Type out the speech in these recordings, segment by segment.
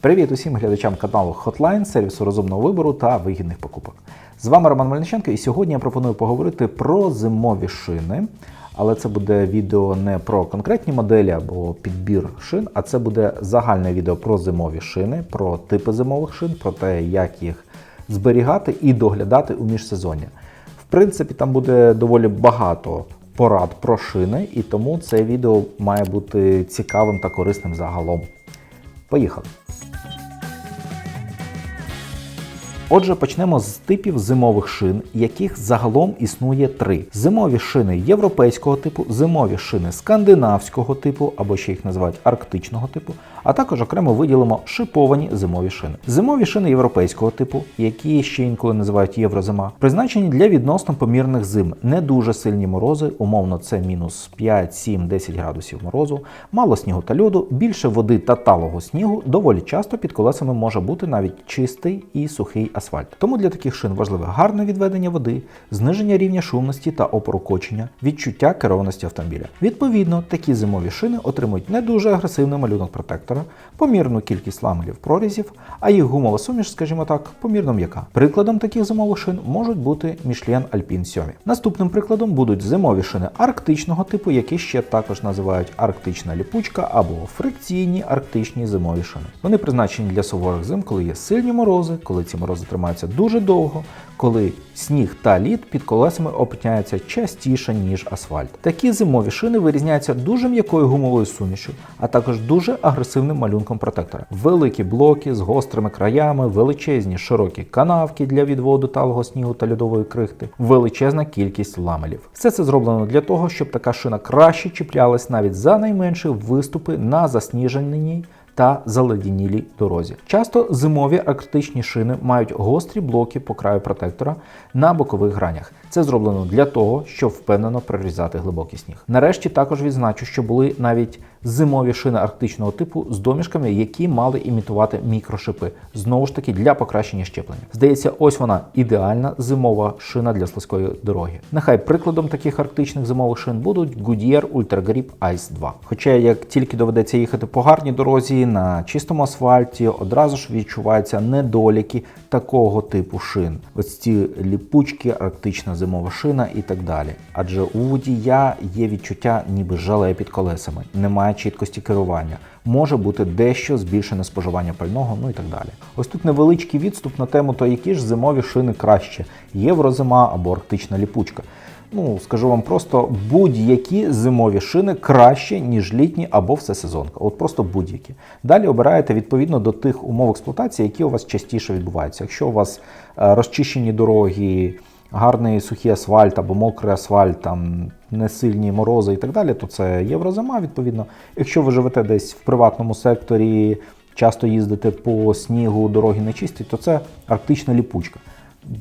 Привіт усім глядачам каналу Hotline, сервісу розумного вибору та вигідних покупок. З вами Роман Мельниченко, і сьогодні я пропоную поговорити про зимові шини. Але це буде відео не про конкретні моделі або підбір шин, а це буде загальне відео про зимові шини, про типи зимових шин, про те, як їх зберігати і доглядати у міжсезоння. В принципі, там буде доволі багато порад про шини, і тому це відео має бути цікавим та корисним загалом. Поїхали! Отже, почнемо з типів зимових шин, яких загалом існує три: зимові шини європейського типу, зимові шини скандинавського типу, або ще їх називають арктичного типу, а також окремо виділимо шиповані зимові шини. Зимові шини європейського типу, які ще інколи називають єврозима, призначені для відносно помірних зим, не дуже сильні морози, умовно це мінус 5, 7, 10 градусів морозу, мало снігу та льоду, більше води та талого снігу. Доволі часто під колесами може бути навіть чистий і сухий асфальт. Тому для таких шин важливе гарне відведення води, зниження рівня шумності та опору кочення, відчуття керованості автомобіля. Відповідно, такі зимові шини отримують не дуже агресивний малюнок протектора, помірну кількість ламелів прорізів, а їх гумова суміш, скажімо так, помірно м'яка. Прикладом таких зимових шин можуть бути Michelin Alpine 7. Наступним прикладом будуть зимові шини арктичного типу, які ще також називають арктична ліпучка або фрикційні арктичні зимові шини. Вони призначені для суворих зим, коли є сильні морози, коли ці морози тримаються дуже довго, коли сніг та лід під колесами опиняються частіше, ніж асфальт. Такі зимові шини вирізняються дуже м'якою гумовою сумішю, а також дуже агресивним малюнком протектора. Великі блоки з гострими краями, величезні широкі канавки для відводу талого снігу та льодової крихти, величезна кількість ламелів. Все це зроблено для того, щоб така шина краще чіплялась навіть за найменші виступи на засніженій та заледянілій дорозі. Часто зимові арктичні шини мають гострі блоки по краю протектора на бокових гранях. Це зроблено для того, щоб впевнено прорізати глибокий сніг. Нарешті також відзначу, що були навіть зимові шини арктичного типу з домішками, які мали імітувати мікрошипи, знову ж таки для покращення щеплення. Здається, ось вона ідеальна зимова шина для слизької дороги. Нехай прикладом таких арктичних зимових шин будуть Goodyear Ultra Grip Ice 2. Хоча як тільки доведеться їхати по гарній дорозі на чистому асфальті, одразу ж відчуваються недоліки такого типу шин. Ось ці ліпучки, арктична зимова шина і так далі. Адже у водія є відчуття, ніби жале під колесами, немає чіткості керування. Може бути дещо збільшене споживання пального, ну і так далі. Ось тут невеличкий відступ на тему, то які ж зимові шини краще: єврозима або арктична ліпучка. Ну, скажу вам просто, будь-які зимові шини краще, ніж літні або всесезонка. От просто будь-які. Далі обираєте відповідно до тих умов експлуатації, які у вас частіше відбуваються. Якщо у вас е, розчищені дороги, гарний сухий асфальт або мокрий асфальт, там несильні морози і так далі, то це єврозима, відповідно. Якщо ви живете десь в приватному секторі, часто їздите по снігу, дороги не чисті, то це арктична ліпучка.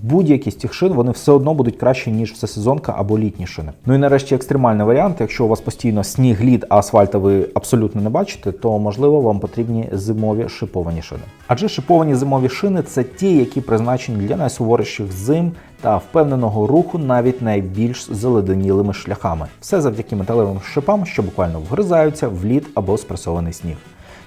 Будь-які з цих шин вони все одно будуть краще, ніж всесезонка або літні шини. Ну і нарешті екстремальний варіант. Якщо у вас постійно сніг, лід, а асфальта ви абсолютно не бачите, то можливо вам потрібні зимові шиповані шини. Адже шиповані зимові шини це ті, які призначені для найсуворіших зим та впевненого руху навіть найбільш заледенілими шляхами. Все завдяки металевим шипам, що буквально вгризаються в лід або спресований сніг.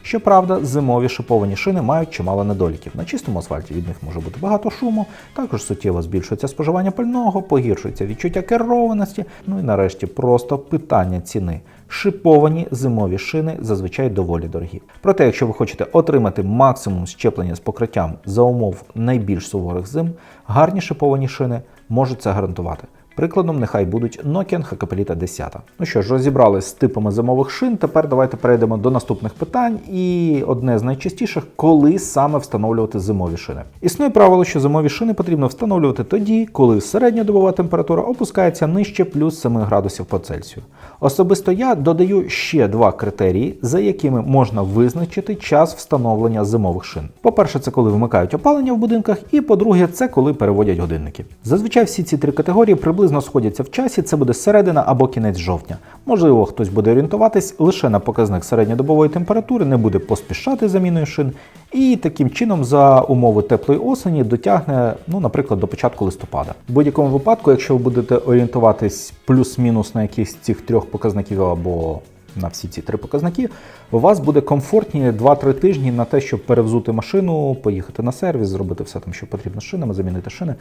Щоправда, зимові шиповані шини мають чимало недоліків. На чистому асфальті від них може бути багато шуму, також суттєво збільшується споживання пального, погіршується відчуття керованості. Ну і нарешті просто питання ціни. Шиповані зимові шини зазвичай доволі дорогі. Проте, якщо ви хочете отримати максимум щеплення з покриттям за умов найбільш суворих зим, гарні шиповані шини можуть це гарантувати. Прикладом нехай будуть Nokian Hakkapeliitta 10. Ну що ж, розібрались з типами зимових шин. Тепер давайте перейдемо до наступних питань. І одне з найчастіших, коли саме встановлювати зимові шини. Існує правило, що зимові шини потрібно встановлювати тоді, коли середньодобова температура опускається нижче плюс 7 градусів по Цельсію. Особисто я додаю ще два критерії, за якими можна визначити час встановлення зимових шин. По-перше, це коли вмикають опалення в будинках, і по-друге, це коли переводять годинники. Зазвичай всі ці три категорії приблизно сходяться в часі, це буде середина або кінець жовтня. Можливо, хтось буде орієнтуватись лише на показник середньодобової температури, не буде поспішати заміною шин, і таким чином за умови теплої осені дотягне, ну, наприклад, до початку листопада. В будь-якому випадку, якщо ви будете орієнтуватись плюс-мінус на якихось цих трьох показників або на всі ці три показники, у вас буде комфортні 2-3 тижні на те, щоб перевзути машину, поїхати на сервіс, зробити все там, що потрібно з шинами, замінити шини.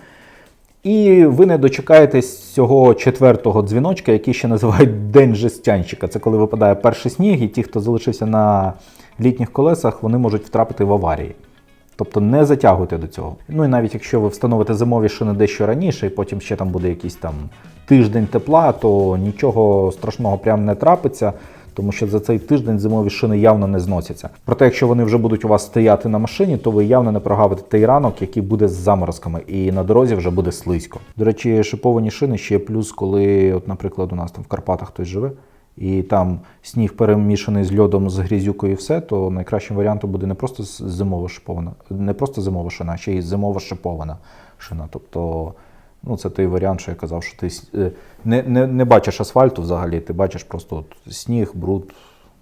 І ви не дочекаєтесь цього четвертого дзвіночка, який ще називають День жестянщика. Це коли випадає перший сніг, і ті, хто залишився на літніх колесах, вони можуть втрапити в аварії. Тобто не затягуйте до цього. Ну і навіть якщо ви встановите зимові шини дещо раніше, і потім ще там буде якийсь там тиждень тепла, то нічого страшного прям не трапиться. Тому що за цей тиждень зимові шини явно не зносяться. Проте, якщо вони вже будуть у вас стояти на машині, то ви явно не прогавите той ранок, який буде з заморозками, і на дорозі вже буде слизько. До речі, шиповані шини ще є плюс, коли, от, наприклад, у нас там в Карпатах хтось живе, і там сніг перемішаний з льодом, з грізюкою і все, то найкращим варіантом буде не просто зимова шипована, не просто зимова шина, а ще й зимова шипована шина. Тобто, ну це той варіант, що я казав, що ти е, не, не, не бачиш асфальту взагалі, ти бачиш просто от сніг, бруд,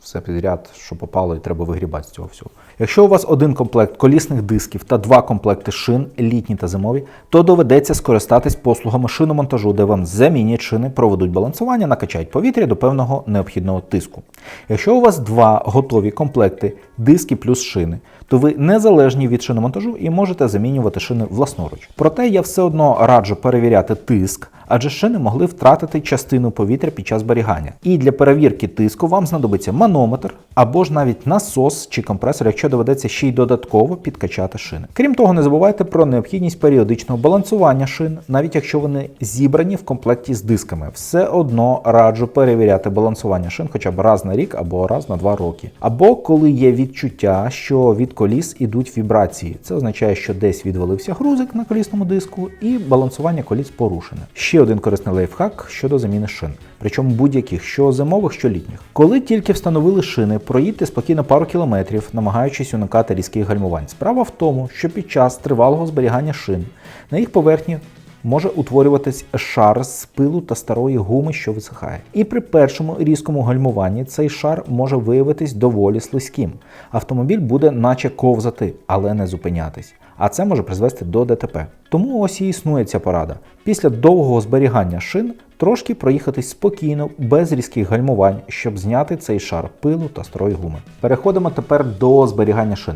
все підряд, що попало, і треба вигрібати з цього всього. Якщо у вас один комплект колісних дисків та два комплекти шин, літні та зимові, то доведеться скористатись послугами шиномонтажу, де вам замінять шини, проведуть балансування, накачають повітря до певного необхідного тиску. Якщо у вас два готові комплекти диски плюс шини, то ви незалежні від шиномонтажу і можете замінювати шини власноруч. Проте я все одно раджу перевіряти тиск, адже шини могли втратити частину повітря під час зберігання. І для перевірки тиску вам знадобиться манометр або ж навіть насос чи компресор, якщо доведеться ще й додатково підкачати шини. Крім того, не забувайте про необхідність періодичного балансування шин, навіть якщо вони зібрані в комплекті з дисками. Все одно раджу перевіряти балансування шин хоча б раз на рік або раз на два роки. Або коли є відчуття, що від коліс ідуть вібрації. Це означає, що десь відвалився грузик на колісному диску, і балансування коліс порушене. Ще один корисний лайфхак щодо заміни шин. Причому будь-яких, що зимових, що літніх. Коли тільки встановили шини, проїдьте спокійно пару кілометрів, намагаючись уникати різких гальмувань. Справа в тому, що під час тривалого зберігання шин на їх поверхні може утворюватись шар з пилу та старої гуми, що висихає. І при першому різкому гальмуванні цей шар може виявитись доволі слизьким. Автомобіль буде наче ковзати, але не зупинятись. А це може призвести до ДТП. Тому ось і існує ця порада. Після довгого зберігання шин трошки проїхатись спокійно, без різких гальмувань, щоб зняти цей шар пилу та старої гуми. Переходимо тепер до зберігання шин.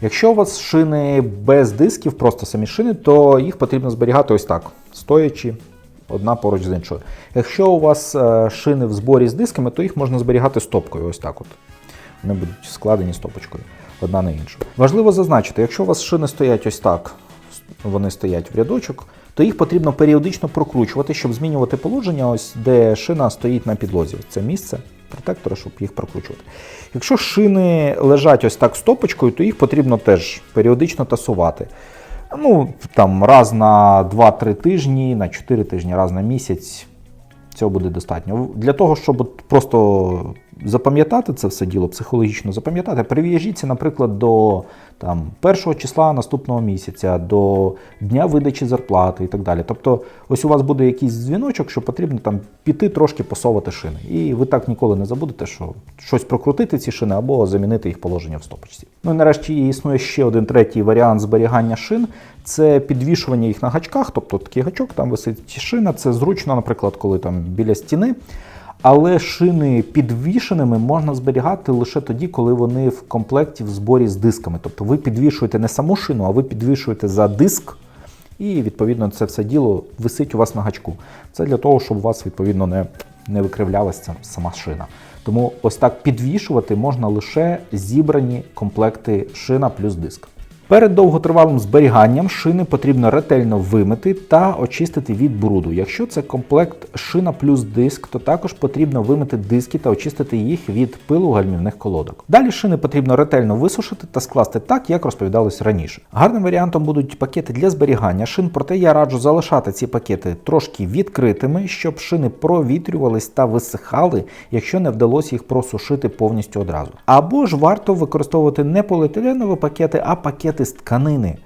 Якщо у вас шини без дисків, просто самі шини, то їх потрібно зберігати ось так, стоячи одна поруч з іншою. Якщо у вас е, шини в зборі з дисками, то їх можна зберігати стопкою, ось так от. Вони будуть складені стопочкою одна на іншу. Важливо зазначити, якщо у вас шини стоять ось так, вони стоять в рядочок, то їх потрібно періодично прокручувати, щоб змінювати положення, ось де шина стоїть на підлозі. Це місце протектора, щоб їх прокручувати. Якщо шини лежать ось так стопочкою, то їх потрібно теж періодично тасувати. Ну, там раз на 2-3 тижні, на 4 тижні, раз на місяць. Цього буде достатньо. Для того, щоб просто запам'ятати це все діло, психологічно запам'ятати, прив'яжіться, наприклад, до там, першого числа наступного місяця, до дня видачі зарплати і так далі. Тобто, ось у вас буде якийсь дзвіночок, що потрібно там піти трошки посовати шини. І ви так ніколи не забудете, що щось прокрутити ці шини або замінити їх положення в стопочці. Ну і нарешті існує ще один третій варіант зберігання шин. Це підвішування їх на гачках, тобто такий гачок, там висить шина. Це зручно, наприклад, коли там біля стіни. Але шини підвішеними можна зберігати лише тоді, коли вони в комплекті в зборі з дисками. Тобто ви підвішуєте не саму шину, а ви підвішуєте за диск, і відповідно це все діло висить у вас на гачку. Це для того, щоб у вас відповідно не, не викривлялася сама шина. Тому ось так підвішувати можна лише зібрані комплекти шина плюс диск. Перед довготривалим зберіганням шини потрібно ретельно вимити та очистити від бруду. Якщо це комплект шина плюс диск, то також потрібно вимити диски та очистити їх від пилу гальмівних колодок. Далі шини потрібно ретельно висушити та скласти так, як розповідалось раніше. Гарним варіантом будуть пакети для зберігання шин, проте я раджу залишати ці пакети трошки відкритими, щоб шини провітрювались та висихали, якщо не вдалося їх просушити повністю одразу. Або ж варто використовувати не поліетиленові пакети, а пакети з тканини.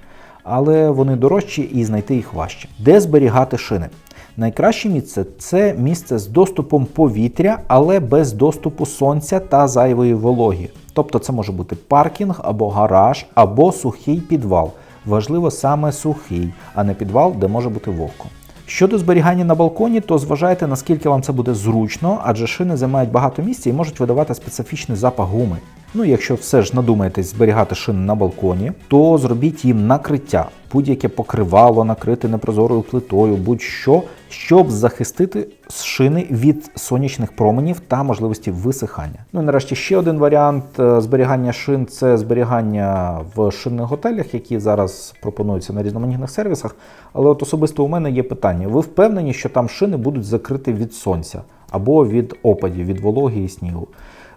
Але вони дорожчі і знайти їх важче. Де зберігати шини? Найкраще місце це місце з доступом повітря, але без доступу сонця та зайвої вологі. Тобто це може бути паркінг або гараж, або сухий підвал. Важливо саме сухий, а не підвал, де може бути вогко. Щодо зберігання на балконі, то зважайте наскільки вам це буде зручно, адже шини займають багато місця і можуть видавати специфічний запах гуми. Ну, якщо все ж надумаєтесь зберігати шини на балконі, то зробіть їм накриття, будь-яке покривало накрити непрозорою плитою, будь-що, щоб захистити шини від сонячних променів та можливості висихання. Ну і нарешті ще один варіант е, зберігання шин це зберігання в шинних готелях, які зараз пропонуються на різноманітних сервісах. Але от особисто у мене є питання: ви впевнені, що там шини будуть закриті від сонця або від опадів, від вологи і снігу?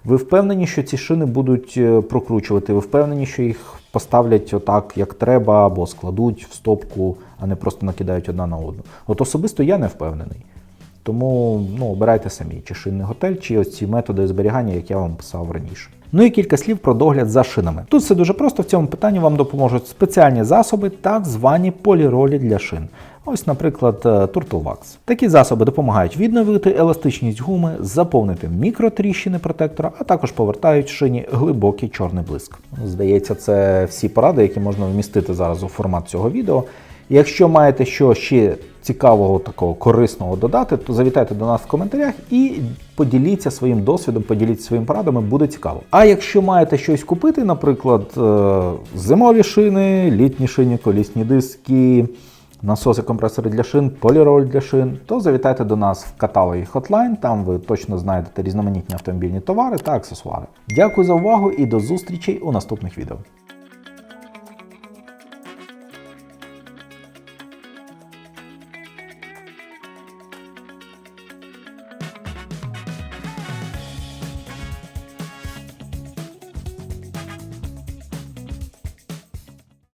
Ви впевнені, що ці шини будуть е, прокручувати? Ви впевнені, що їх поставлять отак, як треба, або складуть в стопку, а не просто накидають одна на одну? От особисто я не впевнений. Тому ну, обирайте самі, чи шинний готель, чи ось ці методи зберігання, як я вам писав раніше. Ну і кілька слів про догляд за шинами. Тут все дуже просто. В цьому питанні вам допоможуть спеціальні засоби, так звані поліролі для шин. Ось, наприклад, е, Такі засоби допомагають відновити еластичність гуми, заповнити мікротріщини протектора, а також повертають шині глибокий чорний блиск. Здається, це всі поради, які можна вмістити зараз у формат цього відео. Якщо маєте що ще цікавого, такого корисного додати, то завітайте до нас в коментарях і поділіться своїм досвідом, поділіться своїми порадами, буде цікаво. А якщо маєте щось купити, наприклад, е, зимові шини, літні шини, колісні диски, насоси, компресори для шин, поліроль для шин, то завітайте до нас в каталогі Hotline, там ви точно знайдете різноманітні автомобільні товари та аксесуари. Дякую за увагу і до зустрічей у наступних відео.